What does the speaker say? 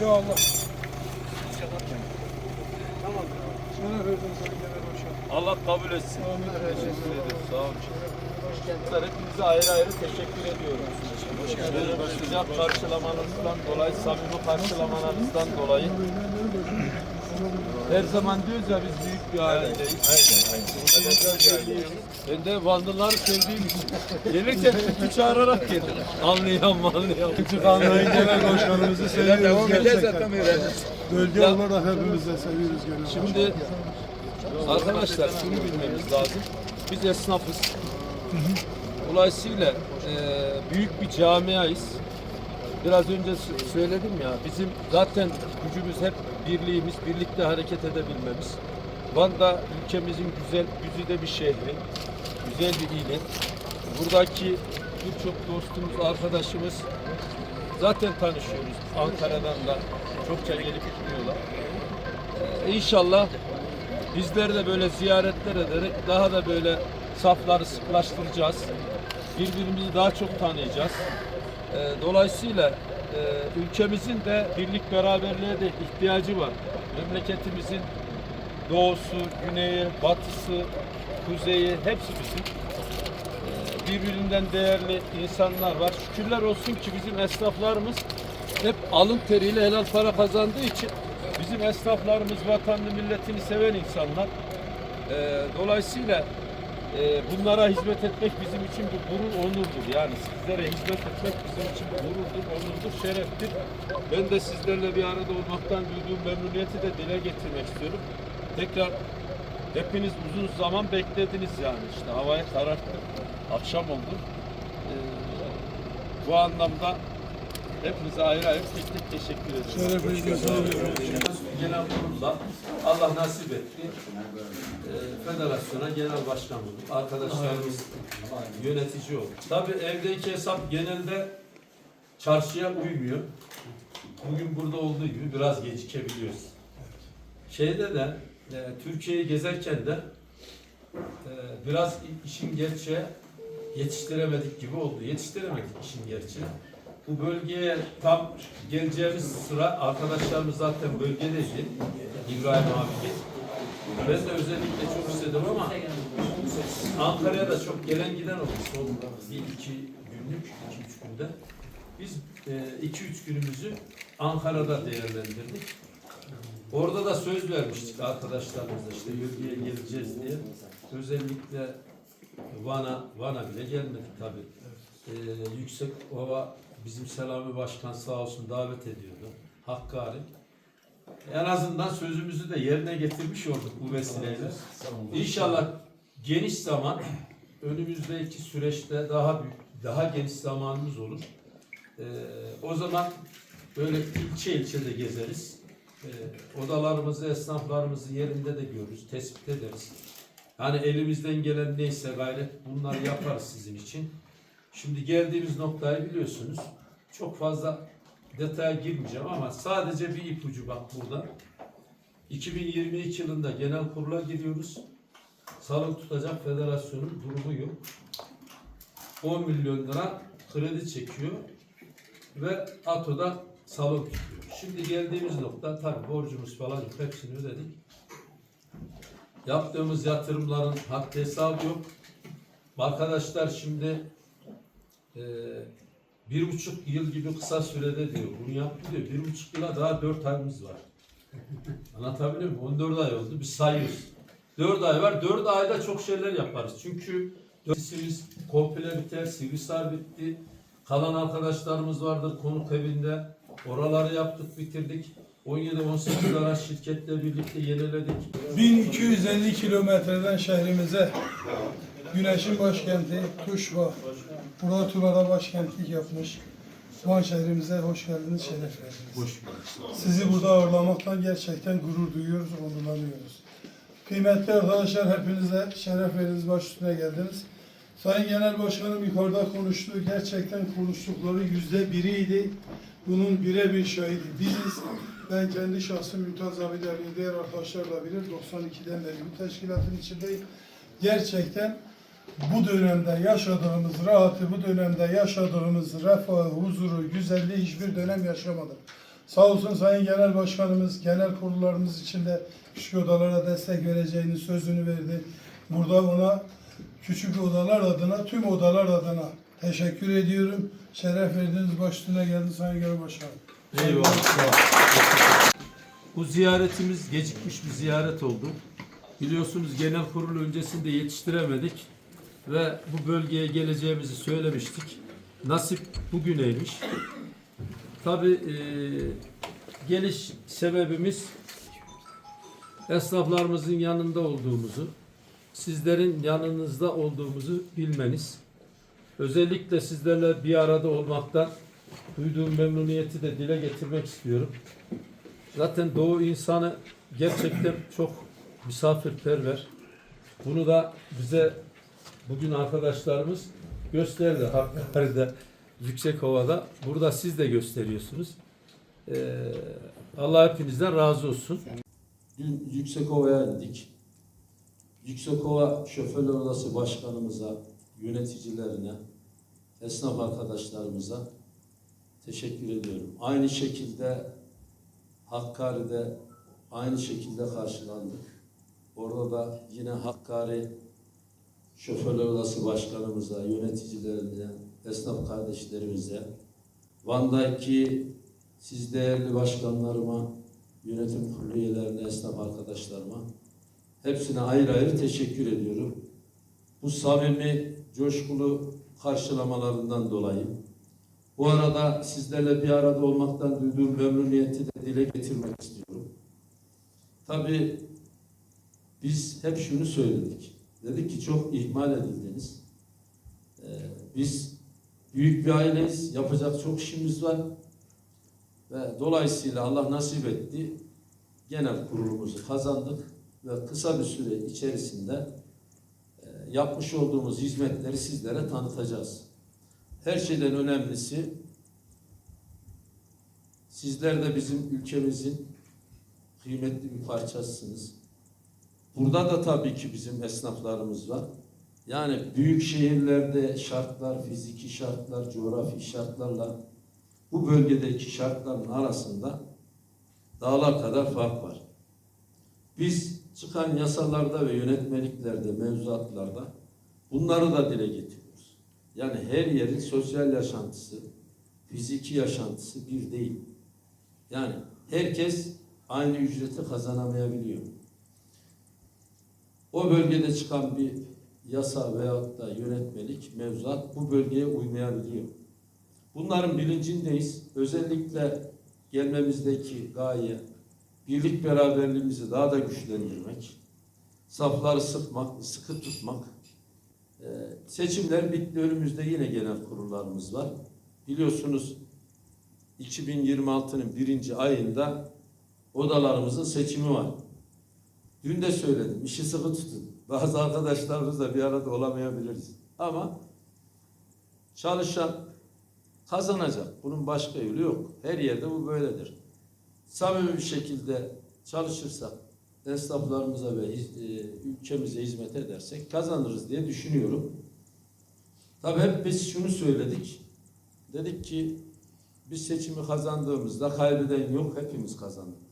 Ya Allah. Tamam. Genel. Allah kabul etsin. Amin. Teşekkür ederim. Sağ olun. Hepinize ayrı ayrı teşekkür ediyorum. Böyle sıcak karşılamanızdan dolayı, samimi karşılamanızdan dolayı. Her zaman diyoruz ya biz büyük bir ailedeyiz. Ben de Vanlıları sevdiğim için. Gelirken küçük çağırarak geldim. Anlayan anlayan. Küçük anlayın genel başkanımızı seviyoruz gerçekten. Bölge Ya- olarak hepimiz de seviyoruz genel. Şimdi arkadaşlar şunu bilmemiz lazım. Biz esnafız. Dolayısıyla e, büyük bir camiayız. Biraz önce söyledim ya bizim zaten gücümüz hep birliğimiz, birlikte hareket edebilmemiz. Van'da ülkemizin güzel, güzide bir şehri, güzel bir ili. Buradaki birçok dostumuz, arkadaşımız zaten tanışıyoruz. Ankara'dan da çokça gelip gidiyorlar. Ee, İnşallah bizler de böyle ziyaretler ederek daha da böyle safları sıklaştıracağız. Birbirimizi daha çok tanıyacağız. Ee, Dolayısıyla e, ülkemizin de birlik beraberliğe de ihtiyacı var. Memleketimizin doğusu, güneyi, batısı, kuzeyi hepsi bizim. Ee, Birbirinden değerli insanlar var. Şükürler olsun ki bizim esnaflarımız hep alın teriyle helal para kazandığı için bizim esnaflarımız vatanını milletini seven insanlar. Ee, dolayısıyla e, bunlara hizmet etmek bizim için bir gurur, onurdur. Yani sizlere hizmet etmek bizim için bir gururdur, onurdur, şereftir. Ben de sizlerle bir arada olmaktan duyduğum memnuniyeti de dile getirmek istiyorum. Tekrar hepiniz uzun zaman beklediniz yani işte havaya kararttık. Akşam oldu. Ee, bu anlamda hepinize ayrı ayrı tek tek teşekkür ederim. Şerefinize. Genel kurulda Allah nasip etti. Ee, federasyona genel başkan olduk. Arkadaşlarımız yönetici oldu. Tabii evdeki hesap genelde çarşıya uymuyor. Bugün burada olduğu gibi biraz gecikebiliyoruz. Şeyde de e, Türkiye'yi gezerken de e, biraz işin gerçeği yetiştiremedik gibi oldu. Yetiştiremedik işin gerçeği. Bu bölgeye tam geleceğimiz sıra arkadaşlarımız zaten bölgedeydi. İbrahim abi Ben de özellikle çok istedim ama Ankara'ya da çok gelen giden oldu. Son bir iki günlük, iki üç günde. Biz e, iki üç günümüzü Ankara'da değerlendirdik. Orada da söz vermiştik arkadaşlarımızla işte bölgeye geleceğiz diye. Özellikle Van'a, Van'a bile gelmedik tabii. Ee, Yüksek Ova bizim Selami Başkan sağ olsun davet ediyordu. Hakkari. En azından sözümüzü de yerine getirmiş olduk bu vesileyle. İnşallah geniş zaman önümüzdeki süreçte daha büyük, daha geniş zamanımız olur. Ee, o zaman böyle ilçe ilçe de gezeriz. Ee, odalarımızı, esnaflarımızı yerinde de görürüz, tespit ederiz. Yani elimizden gelen neyse gayret bunları yaparız sizin için. Şimdi geldiğimiz noktayı biliyorsunuz. Çok fazla detaya girmeyeceğim ama sadece bir ipucu bak burada. 2022 yılında genel kurula giriyoruz. Sağlık Tutacak Federasyon'un durumu yok. 10 milyon lira kredi çekiyor ve ATO'da salon tutuyor. Şimdi geldiğimiz nokta tabii borcumuz falan yok. Hepsini ödedik. Yaptığımız yatırımların haddi hesabı yok. Arkadaşlar şimdi e, bir buçuk yıl gibi kısa sürede diyor. Bunu yaptı diyor. Bir buçuk yıla daha dört ayımız var. Anlatabiliyor muyum? 14 ay oldu. Biz sayıyoruz. 4 ay var. 4 ayda çok şeyler yaparız. Çünkü dörsimiz komple biter. Sivrisar bitti. Kalan arkadaşlarımız vardır konuk evinde. Oraları yaptık, bitirdik. 17-18 araç şirketle birlikte yeniledik. 1250 kilometreden şehrimize Güneşin başkenti Tuşba. Burada Tuva'da başkentlik yapmış. Van şehrimize hoş geldiniz, şeref verdiniz. Sizi burada ağırlamaktan gerçekten gurur duyuyoruz, onurlanıyoruz. Kıymetli arkadaşlar hepinize şeref verdiniz, baş üstüne geldiniz. Sayın Genel Başkanım yukarıda konuştu. Gerçekten konuştukları yüzde biriydi. Bunun birebir şahidi biziz. Ben kendi şahsım de bilir, diğer arkadaşlar da bilir. 92'den beri bu teşkilatın içindeyim. Gerçekten bu dönemde yaşadığımız rahatı, bu dönemde yaşadığımız refahı, huzuru, güzelliği hiçbir dönem yaşamadık. Sağ olsun Sayın Genel Başkanımız, genel kurullarımız içinde küçük odalara destek vereceğini sözünü verdi. Burada ona küçük odalar adına, tüm odalar adına teşekkür ediyorum. Şeref verdiniz, baş üstüne geldiniz Sayın Genel Başkanım. Eyvallah. Bu ziyaretimiz gecikmiş bir ziyaret oldu. Biliyorsunuz genel kurul öncesinde yetiştiremedik ve bu bölgeye geleceğimizi söylemiştik. Nasip bugüneymiş. Tabii e, geliş sebebimiz esnaflarımızın yanında olduğumuzu, sizlerin yanınızda olduğumuzu bilmeniz. Özellikle sizlerle bir arada olmaktan duyduğum memnuniyeti de dile getirmek istiyorum. Zaten Doğu insanı gerçekten çok misafirperver. Bunu da bize bugün arkadaşlarımız gösterdi Hakkari'de, Yüksekova'da. Burada siz de gösteriyorsunuz. Ee, Allah hepinizden razı olsun. Dün Yüksekova'ya indik. Yüksekova Şoförler Odası Başkanımıza, yöneticilerine, esnaf arkadaşlarımıza teşekkür ediyorum. Aynı şekilde Hakkari'de aynı şekilde karşılandık. Orada da yine Hakkari Şoförler Odası Başkanımıza, yöneticilerine, esnaf kardeşlerimize, Van'daki siz değerli başkanlarıma, yönetim kurulu üyelerine, esnaf arkadaşlarıma hepsine ayrı ayrı teşekkür ediyorum. Bu samimi, coşkulu karşılamalarından dolayı. Bu arada sizlerle bir arada olmaktan duyduğum memnuniyeti de dile getirmek istiyorum. Tabii biz hep şunu söyledik. Dedik ki çok ihmal edildiniz. Ee, biz büyük bir aileyiz. Yapacak çok işimiz var. Ve dolayısıyla Allah nasip etti. Genel kurulumuzu kazandık ve kısa bir süre içerisinde yapmış olduğumuz hizmetleri sizlere tanıtacağız. Her şeyden önemlisi sizler de bizim ülkemizin kıymetli bir parçasısınız. Burada da tabii ki bizim esnaflarımız var. Yani büyük şehirlerde şartlar, fiziki şartlar, coğrafi şartlarla bu bölgedeki şartların arasında dağlar kadar fark var. Biz çıkan yasalarda ve yönetmeliklerde, mevzuatlarda bunları da dile getiriyoruz. Yani her yerin sosyal yaşantısı, fiziki yaşantısı bir değil. Yani herkes aynı ücreti kazanamayabiliyor. O bölgede çıkan bir yasa veyahut da yönetmelik, mevzuat bu bölgeye uymayabiliyor. Bunların bilincindeyiz. Özellikle gelmemizdeki gaye, birlik beraberliğimizi daha da güçlendirmek, safları sıkmak, sıkı tutmak. Ee, seçimler bitti. Önümüzde yine genel kurullarımız var. Biliyorsunuz 2026'nın birinci ayında odalarımızın seçimi var. Dün de söyledim, işi sıkı tutun. Bazı arkadaşlarımızla bir arada olamayabiliriz. Ama çalışan kazanacak. Bunun başka yolu yok. Her yerde bu böyledir. Samimi bir şekilde çalışırsak, esnaflarımıza ve e, ülkemize hizmet edersek kazanırız diye düşünüyorum. Tabii hep biz şunu söyledik. Dedik ki biz seçimi kazandığımızda kaybeden yok, hepimiz kazandık.